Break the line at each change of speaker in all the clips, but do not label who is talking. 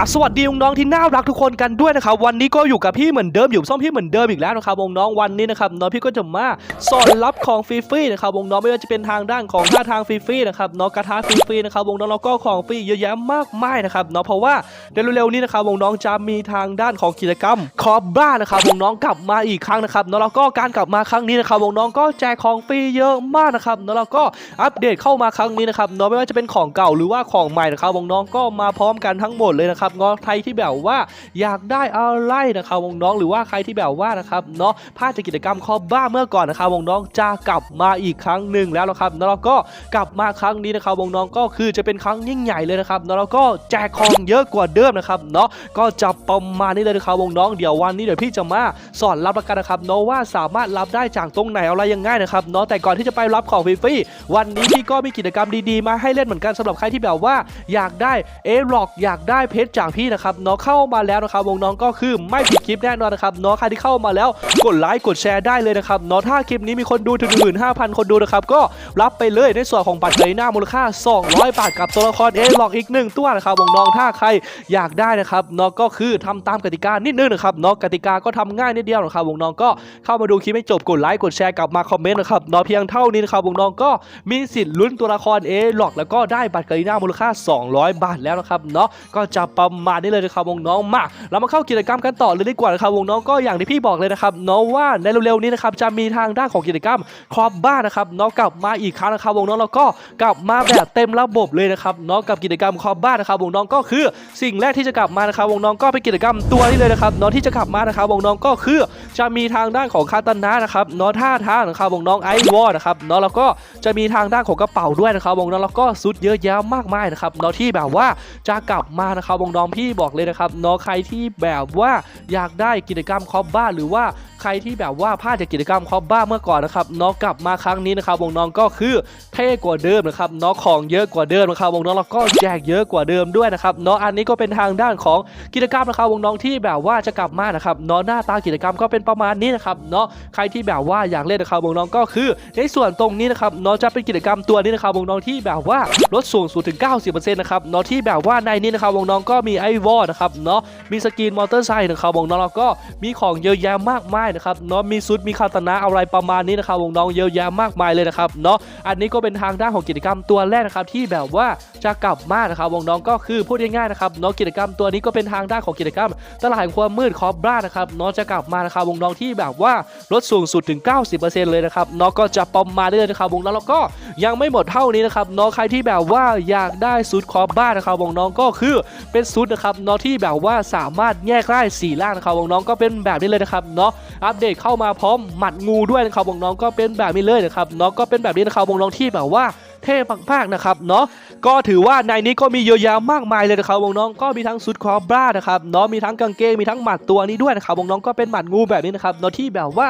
ับสวัสดีน้องๆที่น่ารักทุกคนกันด้วยนะครับวันนี้ก็อยู่กับพี่เหมือนเดิมอยู่ซ่อมพี่เหมือนเดิมอีกแล้วนะครับวงน้องวันนี้นะครับน้องพี่ก็จะมาสอนรับของฟรีๆนะครับวงน้องไม่ว่าจะเป็นทางด้านของท่าทางฟรีๆนะครับน้องกระทะฟรีๆนะครับวงน้องแล้วก็ของฟรีเยอะแยะมากมายนะครับเนาะเพราะว่าเร็วๆนี้นะครับวงน้องจะมีทางด้านของกิจกรรมคอบบ้านะครับวงน้องกลับมาอีกครั้งนะครับเนาะแล้วก็การกลับมาครั้งนี้นะครับวงน้องก็แจกของฟรีเยอะมากนะครับเนาะแล้วก็อัปเดตเข้ามาครั้งนี้นะครับเนาะไม่ว่าจะเป็นของเก่าหรือว่าของใหม่นะครับวงน้องก็มาพร้อมกันทั้งหมดเลยนะครับเนาะใครที่แบบว่าอยากได้อะไรนะครับวงน้องหรือว่าใครที่แบบว่านะครับเนาะพลาดจากกิจกรรมคอบ้าเมื่อก่อนนะครับวงน้องจะกลับมาอีกครั้งหนึ่งแล้วนะครับเนาะแล้วก็กลับมาครั้งนี้นะครับวงน้องก็คือจะเป็นครั้งยิ่งใหญ่เลยนะครับเนาะแล้วก็แจกของเยอะกว่าเดิมนะครับเนาะก็จะประมาณนี้เลยนะครับวงน้องเดี๋ยววันนี้เดี๋ยวพี่จะมาสอนรับประกันนะครับเนาะว่าสามารถรับได้จากตรงไหนอะไรยังไงนะครับเนาะแต่ก่อนที่จะไปรับของฟรีๆวันนี้พี่ก็มีกิจกรรมดีๆ มาให้เล่นเหมือนกันสำหรับใครที่แบบว่าอยากได้เอล็อกอยากได้เพชรจากพี่นะครับเนาะเข้ามาแล้วนะครับวงน้องก็คือไม่ผิดคลิปแน่นอนนะครับเนาะใครที่เข้ามาแล้วกดไลค์กดแชร์ได้เลยนะครับเนาะถ้าคลิปนี้มีคนดูถึง 15,000 คนดูนะครับก็รับไปเลยในส่วนของบัตรไกหน้ามูลค่า 200 บาทกับตัวละครเอล็อกอีกหนึ่งตัวนะครับวงน้องถ้าใครอยากได้นะครับเนาะก็คือทำตามกติกานิดนึงนะครับเนาะกติกาก็ทำง่ายนิดเดียวนะครับวงน้องก็เข้ามาดูคลิปให้จบกดไลค์กดแชร์กลับมาคอมเมนต์นะครับเนาะเพียงเท่านี้นะครับวงน้องก็มีสิทธิ์ลุ้นตัวละครเอล็อกแล้วก็ได้บัตรไกหน้ามูลค่า 200 บาทแล้วนะครับเนาะก็จะประมาณนี้เลยนะครับวงน้องมาเรามาเข้ากิจกรรมกันต่อเลยดีกว่านะครับวงน้องก็อย่างที่พี่บอกเลยนะครับเนาะว่าในเร็วๆนี้นะครับจะมีทางด้านของกิจกรรมครอบบ้านนะครับเนาะกลับมาอีกครั้งนะครับวงน้องแล้วก็กลับมาแบบเต็มระบบเลยนะครับเนาะกับกิจกรรมครอบบ้านนะครับวงน้องก็คือสิ่งแรกที่จะกลับมานะครับวงน้องก็เป็นกิจกรรมตัวนี้เลยนะครับเนาะที่จะกลับมานะครับวงน้องก็คือจะมีทางด้านของคาตานะนะครับเนาะท่าทางนะครับวงน้องไอวอร์นะครับเนาะแล้วก็จะมีทางด้านของกระเป๋าด้วยนะครับวงน้องแล้วก็ซุดเยอะแยะมากมายนะครับเนาะที่แบบว่าจะกลับมานะครับวงน้องพี่บอกเลยนะครับน้องใครที่แบบว่าอยากได้กิจกรรมคอบบ้าหรือว่า ใครที่แบบว่าพลาดจากกิจกรรมคอปบ้าเมื่อก่อนนะครับเนาะกลับมาครั้งนี้นะครับวงน้องก็คือเท่กว่าเดิมนะครับเนาะของเยอะกว่าเดิมนะครับวงน้องแล้วก็แจกเยอะกว่าเดิมด้วยนะครับเนาะอันนี้ก็เป็นทางด้านของกิจกรรมนะครับวงน้องที่แบบว่าจะกลับมานะครับเนาะหน้าตากิจกรรมก็เป็นประมาณนี้นะครับเนาะใครที่แบบว่าอยากเล่นนะครับวงน้องก็คือ ในส่วนตรงนี้นะครับเนาะจะเป็นกิจกรรมตัวนี้นะครับวงน้องที่แบบว่าลดสูงสุดถึง 90%นะครับเนาะที่แบบว่าในนี้นะครับวงน้องก็มีไอวอลนะครับเนาะมีสกินมอเตอร์ไซค์นะครับวงน้องแล้วก็มีของเยอะแยะมากมายนะครับเนาะมีซุดมีคาตนะอะไรประมาณนี้นะครับวงน้องเยอะแยะมากมายเลยนะครับเนาะอันนี้ก็เป็นทางด้านของกิจกรรมตัวแรกนะครับที่แบบว่าจะกลับมานะครับวงน้องก็คือพูดง่ายๆนะครับเนาะกิจกรรมตัวนี้ก็เป็นทางด้านของกิจกรรม ตลาดแห่งความมืดคอบรานะครับเนาะจะกลับมานะครับวงน้องที่แบบว่าลดสูงสุดถึง 90%เลยนะครับเนาะก็จะประมาณนี้เลยนะครับวงน้องแล้วก็ยังไม่หมดเท่านี้นะครับเนาะใครที่แบบว่าอยากได้ซุดคอบบ้านะครับวงน้องก็คือเป็นซุดนะครับเนาะที่แบบว่าสามารถแยกได้สี่ล่างนะครับวงน้องก็เป็นแบบนี้เลยนะครับเนาะอัปเดตเข้ามาพร้อมหมัดงูด้วยนะครับวงน้องก็เป็นแบบนี้เลยนะครับน้องก็เป็นแบบนี้นะครับวงน้องที่แบบว่า เท่มากๆนะครับเนาะก็ถือว่าในนี้ก็มีเยอะแยะมากมายเลยนะครับวงน้องก็มีทั้งซุดคอบรานะครับเนาะมีทั้งกางเกงมีทั้งหมัดตัวนี้ด้วยนะครับวงน้องก็เป็นหมัดงูแบบนี้นะครับเนาะที่แบบว่า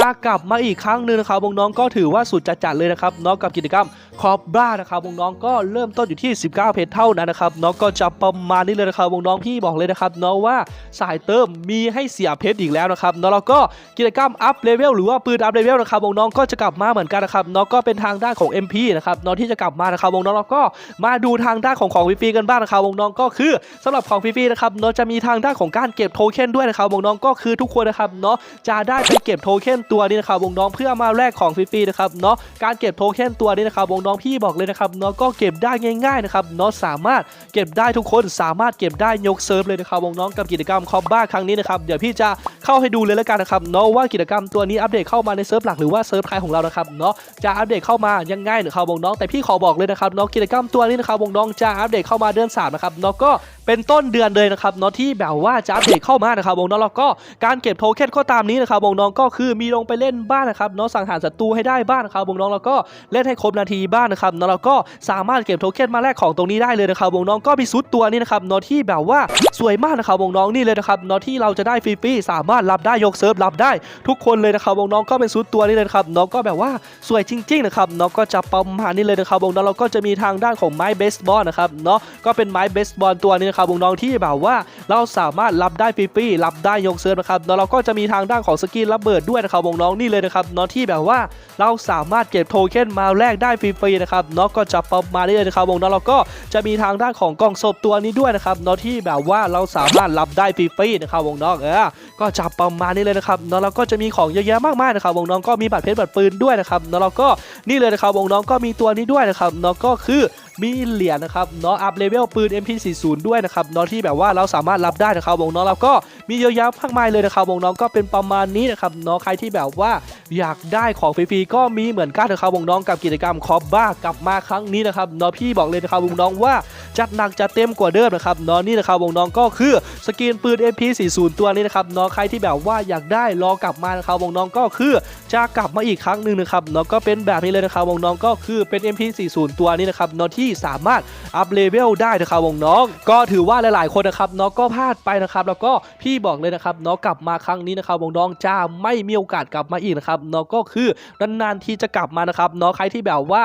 จะกลับมาอีกครั้งหนึ่งนะครับวงน้องก็ถือว่าสุดจัดๆเลยนะครับเนาะกับกิจกรรมคอบรานะครับวงน้องก็เริ่มต้นอยู่ที่ 19 เพชรเท่านั้นนะครับเนาะก็จะประมาณนี้เลยนะครับวงน้องพี่บอกเลยนะครับเนาะว่าสายเติมมีให้เสียเพชรอีกแล้วนะครับเนาะแล้วก็กิจกรรมอัพเลเวลหรือว่าปืนอัพเลเวลนะครับวงน้องก็จะกลับมาเหมือนกันนะครับเนาะก็เป็นทางด้านของ MP นะครับเนาะที่จะกลับมานะครับวงน้องแล้วก็มาดูทางด้านของของฟรีกันบ้างนะครับวงน้องก็คือสำหรับของฟรีนะครับเนาะจะมีทางด้านของการเก็บโทเค็นด้วยนะครับวงน้องก็คือทุกคนนะครับเนาะจะได้ไปเก็บโทเค็นตัวนี้นะครับวงน้องเพื่อมาแลกของฟรีนะครับเนาะการเก็บโทเค็นตัวนี้นะครับวงน้องพี่บอกเลยนะครับเนาะก็เก็บได้ง่ายๆนะครับเนาะสามารถเก็บได้ทุกคนสามารถเก็บได้ยกเซิร์ฟเลยนะครับวงน้องกับกิจกรรมคอมบ้าครั้งนี้นะครับเดี๋ยวพี่จะเข้าให้ดูเลยแล้วกันนะครับเนาะว่ากิจกรรมตัวนี้อัปเดตเข้ามาในเซิร์ฟหลักหรือว่าเซิร์ฟไทยของเรานะครับเนาะจะอัปเดตเข้ามายังไงนะครับวงน้องแต่พี่ขอบอกเลยนะครับเนาะกิจกรรมตัวนี้นะครับวงน้องจะอัปเดตเข้ามาเดือนสามนะครับเนาะก็เป็นต้นเดือนเลยนะครับเนาะที่แบบว่าจะอัปเดตเข้ามานะครับวงน้องแล้วก็การเก็บโทเค็นก็ตามนี้นะครับวงน้องก็คือมีลงไปเล่นบ้านนะครับเนาะสังหารศัตรูให้ได้บ้านนะครับวงน้องแล้วก็เล่นให้ครบนาทีบ้านนะครับเนาะแล้วก็สามารถเก็บโทเค็นมาแลกของตรงนี้ได้เลยนะครับวงน้องก็มีซุดตัวนี้นะครับเนาะที่แบบว่าสวยมากนะครับวงน้องนี่เลยนะครับเนาะที่เราจะได้ฟรีๆสามารถรับได้ยกเซิร์ฟรับได้ ทุกคนเลยนะครับวงน้องก็เป็นซุดตัวนี้เลยครับเนาะก็แบบว่าสวยจริงๆนะครับเนาะก็จะประมาณนี้เลยเลยนะครับวงน้องเราก็จะมีทางด้านของไม้เบสบอลนะครับเนาะก็เป็นไม้เบสบอลตัวนี้นะครับวงน้องที่แบบว่าเราสามารถรับได้ฟรีๆรับได้ยกเซิร์ฟนะครับเนาะเราก็จะมีทางด้านของสกินระเบิดด้วยนะครับวงน้องนี่เลยนะครับเนาะที่แบบว่าเราสามารถเก็บโทเค็นมาแลกได้ฟรีๆนะครับเนาะก็จะประมาณนี้เลยนะครับวงน้องเราก็จะมีทางด้านของกล่องศพตัวนี้ด้วยนะครับเนาะที่แบบว่าเราสามารถรับได้ฟรีๆนะครับวงน้องเออก็จะประมาณนี้เลยนะครับเนาะเราก็จะมีของเยอะแยะมากมายนะครับวงน้องก็มีบัตรเพชรบัตรปืนด้วยนะครับเนาะเราก็นี่เลยนะครับวงน้องก็มีตัวนี้ด้วยนะครับเนาะก็คือมีเหรียญนะครับเนาะอัพเลเวลปืน MP40 ด้วยนะครับเนาะที่แบบว่าเราสามารถรับได้นะครับวงน้องเราก็มีเยอะแยะมากมายเลยนะครับวงน้องก็เป็นประมาณนี้นะครับเนาะใครที่แบบว่าอยากได้ของฟรีๆก็มีเหมือนกันนะครับวงน้องกับกิจกรรมคอบบ้ากลับมาครั้งนี้นะครับเนาะพี่บอกเลยนะครับวงน้องว่า จัดหนักจัดเต็มกว่าเดิมนะครับเนาะนี่นะครับวงน้องก็คือสกินปืน MP40 ตัวนี้นะครับเนาะใครที่แบบว่าอยากได้รอกลับมานะครับวงน้องก็คือจะกลับมาอีกครั้งหนึ่งนะครับเนาะก็เป็นแบบนี้เลยนะครับวงน้องก็คือเป็น MP40 ตัวนี้นะครับเนาะที่สามารถอัพเลเวลได้นะครับวงน้อง ก็ถือว่าหลาย ๆ คนนะครับเนาะก็พลาดไปนะครับแล้วก็พี่บอกเลยนะครับเนาะกลับมาครั้งนี้นะครับวงน้องจะไม่มีโอกาสกลับมาอีกนะครับเนาะก็คือนานๆที่จะกลับมานะครับเนาะใครที่แบบว่า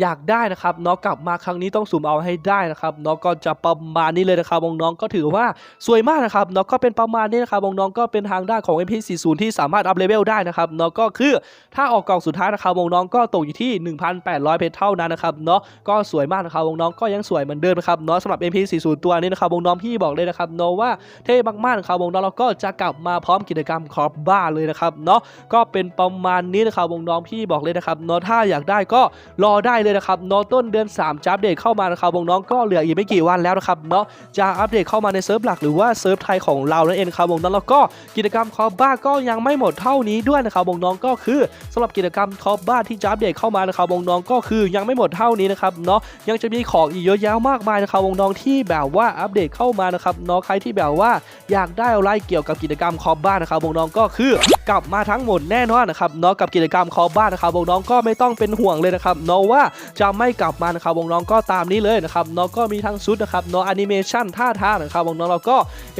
อยากได้นะครับเนาะกลับมาครั้งนี้ต้องสุ่มเอาให้ได้นะครับเนาะก็จะประมาณนี้เลยนะครับวงน้องก็ถือว่าสวยมากนะครับเนาะก็เป็นประมาณนี้นะครับวงน้องก็เป็นทางด้านของ MP40 ที่สามารถอัพเลเวลได้นะครับเนาะก็คือถ้าออกกล่องสุดท้ายนะครับวงน้องก็ตกอยู่ที่ 1,800 เพชรเท่านั้นนะครับเนาะก็สวยมากนะครับวงน้องก็ยังสวยเหมือนเดิมนะครับเนาะสำหรับ MP40 ตัวนี้นะครับวงน้องพี่บอกเลยนะครับเนาะว่าเท่มากๆนะครับวงน้องเราก็จะกลับมาพร้อมกิจกรรมครอบบ้าเลยนะครับเนาะก็เป็นประมาณนี้นะครับวงน้องพี่บอกเลยนะครับเนาะถ้าอยากได้ก็รอได้เลยนะครับเนาะต้นเดือน 3 จะอัปเดตเข้ามานะครับวงน้องก็เหลืออีกไม่กี่วันแล้วนะครับเนาะจะอัปเดตเข้ามาในเซิร์ฟหลักหรือว่าเซิร์ฟไทยของเรานั่นเองครับวงน้องแล้วก็กิจกรรมคอบบ้าก็ยังไม่หมดเท่านี้ด้วยนะครับวงน้องก็คือสำหรับกิจกรรมคอบบ้าที่จะอัปเดตเข้ามานะครับวงน้องก็คือยังไม่หมดเท่านี้นะครับเนาะยังจะมีของอีกเยอะแยะมากมายนะครับวงน้องที่แบบว่าอัปเดตเข้ามานะครับเนาะใครที่แบบว่าอยากได้อะไรเกี่ยวกับกิจกรรมคอมบ้านนะครับวงน้องก็คือกลับมาทั้งหมดแน่นอนนะครับเนาะกับกิจกรรมคอมบ้านนะครับวงน้องก็ไม่ต้องเป็นห่วงเลยนะครับเนาะว่าจะไม่กลับมานะครับวงน้องก็ตามนี้เลยนะครับน้องก็มีทั้งชุดนะครับน้องแอนิเมชันท่าทางนะครับวงน้องเราก็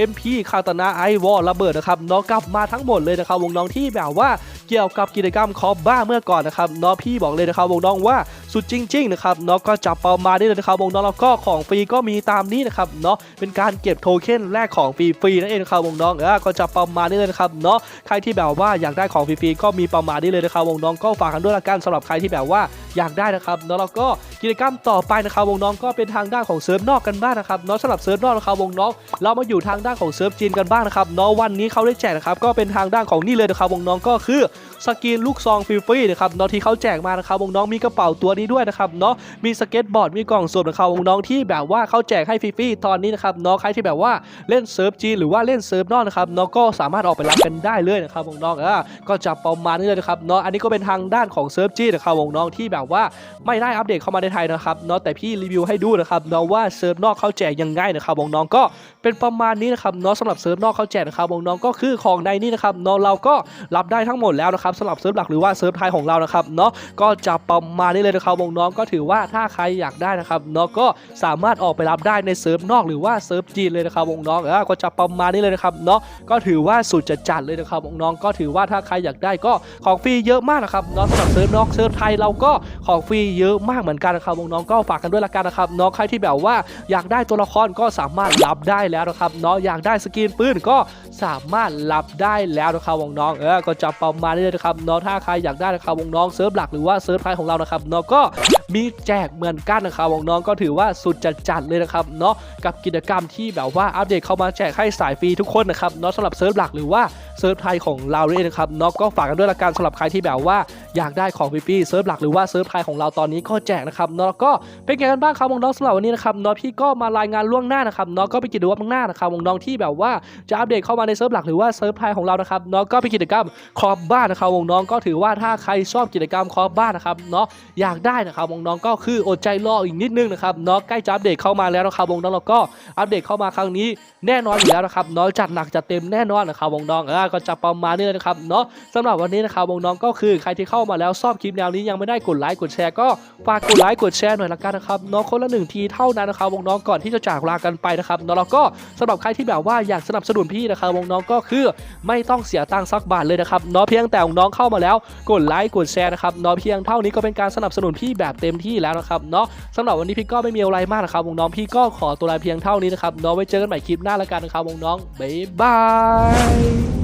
MP คาตานาไอวอลระเบิดนะครับน้องกลับมาทั้งหมดเลยนะครับวงน้องที่แบบว่าเกี่ยวกับกิจกรรมคอมบ้าเมื่อก่อนนะครับน้องพี่บอกเลยนะครับวงน้องว่า สุดจริงๆนะครับเนาะก็จับเประมาณนี้เลยนะครับวงน้องแล้วก็ของฟรีก็มีตามนี้นะครับเนาะเป็นการเก็บโทเค็นแลกของฟรีๆนั่นเองนะครับวงน้องเออก็จะประมาณนี้เลยนะครับเนาะใครที่แบบว่าอยากได้ของฟรีๆก็มีเประมาณนี้เลยนะครับวงน้องก็ฝากกันด้วยละกันสำหรับใครที่แบบว่าอยากได้นะครับเนาะแล้วก็กิจกรรมต่อไปนะครับวงน้องก็เป็นทางด้านของเซิร์ฟนอกกันบ้างนะครับเนาะสำหรับเซิร์ฟนอกนะครับวงน้องเรามาอยู่ทางด้านของเซิร์ฟจีนกันบ้างนะครับเนาะวันนี้เขาได้แจกนะครับก็เป็นทางด้านของนี่เลยนะครับวงน้องก็คือสกินลูกซองฟรีๆนะครับเนาะที่เขาแจกมานะครับวงน้องมีกระเป๋าตัวนี้ด้วยนะครับเนาะมีสเก็ตบอร์ดมีกล่องสุ่มนะครับวงน้องที่แบบว่าเขาแจกให้ฟรีๆตอนนี้นะครับเนาะใครที่แบบว่าเล่นเซิร์ฟจีนหรือว่าเล่นเซิร์ฟนอกนะครับเนาะก็สามารถออกไปรับกันได้เลยนะครับวงน้องอะก็จะประมาณนี้เลยนะครับเนาะอันนี้ก็เป็นทางด้านของเซิร์ฟจีนนะครับวงน้องที่แบบว่าไม่ได้อัปเดตเข้ามาในไทยนะครับเนาะแต่พี่รีวิวให้ดูนะครับเนาะว่าเซิร์ฟนอกเขาแจกยังไงนะครับวงน้องก็เป็นประมาณนี้นะครับเนาะสำหรับเซิร์ฟนอกเขาแจกนะครับวงน้องก็คือของในนี้นะครับเนาะเราก็รับได้ทั้งหมดแล้วนะครับสำหรับเซิร์ฟหลักหรือว่าเซิร์ฟไทยของเรานะครับเนาะก็จะประมาณนี้เลยนะครับวงน้องก็ถือว่าถ้าใครอยากได้นะครับเนาะก็สามารถออกไปรับได้ในเซิร์ฟนอกหรือว่าเซิร์ฟจีนเลยนะครับวงน้องเออก็จะประมาณนี้เลยนะครับเนาะก็ถือว่าสุดจะจัดเลยนะครับวงน้องก็ถือว่าถ้าใครอยากได้ก็ของฟรีเยอะมากนะครับเนาะสำหรับเซิร์ฟนอกเซิร์ฟไทยเราก็ของฟรีเยอะมากเหมือนกันนะครับวงน้องก็ฝากกันด้วยละกันนะครับเนาะใครที่แบบว่าอยากได้ตัวละครก็สามารถรับได้แล้วนะครับเนาะอยากได้สกินปืนก็สามารถรับได้แล้วนะครับวงน้องเออก็จะประมาณนี้เลยนะครับเนาะถ้าใครอยากได้นะครับวงน้องเซิร์ฟหลักหรือว่าเซิร์ฟไทยของเรานะครับเนาะก็มีแจกเหมือนกันนะครับวงน้องก็ถือว่าสุดจัดจัดๆเลยนะครับเนาะกับกิจกรรมที่แบบว่าอัปเดตเข้ามาแจกให้สายฟรีทุกคนนะครับเนาะสำหรับเซิร์ฟหลักหรือว่าเซิร์ฟไทยของเราเลยนะครับเนาะก็ฝากกันด้วยละกันสำหรับใครที่แบบว่าอยากได้ของฟรีๆเซิร์ฟหลักหรือว่าเซิร์ฟไทยของเราตอนนี้ก็แจกนะครับเนาะก็เป็นไงกันบ้างครับวงน้องสำหรับวันนี้นะครับเนาะพี่ก็มารายงานล่วงหน้านะครับเนาะก็ไปกิจวัตรล่วงหน้านะครับวงน้องที่แบบว่าจะอัปเดตเข้ามาในเซิร์ฟหลักหรือว่าเซิร์ฟไทยของเรานะครับเนาะก็เป็นกิจกรรมคอบบ้านนะครับวงน้องก็ถือว่าถ้าใครชอบกิจกรรมคอบบ้านนะครับเนาะอยากได้นะครับวงน้องก็คืออดใจรออีกนิดนึงนะครับเนาะใกล้จะอัปเดตเข้ามาแล้วนะครับวงน้องเราก็อัปเดตเข้ามาครั้งนี้แน่นอนอยู่แล้วนะครับเนาะจัดหนักจัดเต็มแน่นอนนะครับวงน้องก็จะประมาณนี้เลยนะครับเนาะสำหรับวันนี้นะครับวงน้องก็คือใครที่เข้ามาแล้วชอบคลิปแนวนี้ยังไม่ได้กดไลค์กดแชร์ก็ฝากกดไลค์กดแชร์หน่อยละกันนะครับเนาะคนละหนึ่งทีเท่านั้นนะครับวงน้องก่อนที่จะจากลากันไปนะครับเนาะแล้วก็สำหรับใครที่แบบว่าอยากสนับสนุนพี่นะครับวงน้องก็คือไม่ต้องเสียตังค์สักบาทเลยนะครับเนาะเพียงแต่น้องเข้ามาแล้วกดไลค์กดแชร์นะครับเนาะเพียงเท่านี้ก็เป็นการสนับสนุนพี่แบบเต็มที่แล้วนะครับเนาะสำหรับวันนี้พี่ก็ไม่มีอะไรมากนะครับวงน้องพี่ก็ขอตัวลาเพียงเท่านี้นะครับเนาะไว้เจอกันใหม่คลิปหน้าละกันนะครับวงน้องบ๊ายบาย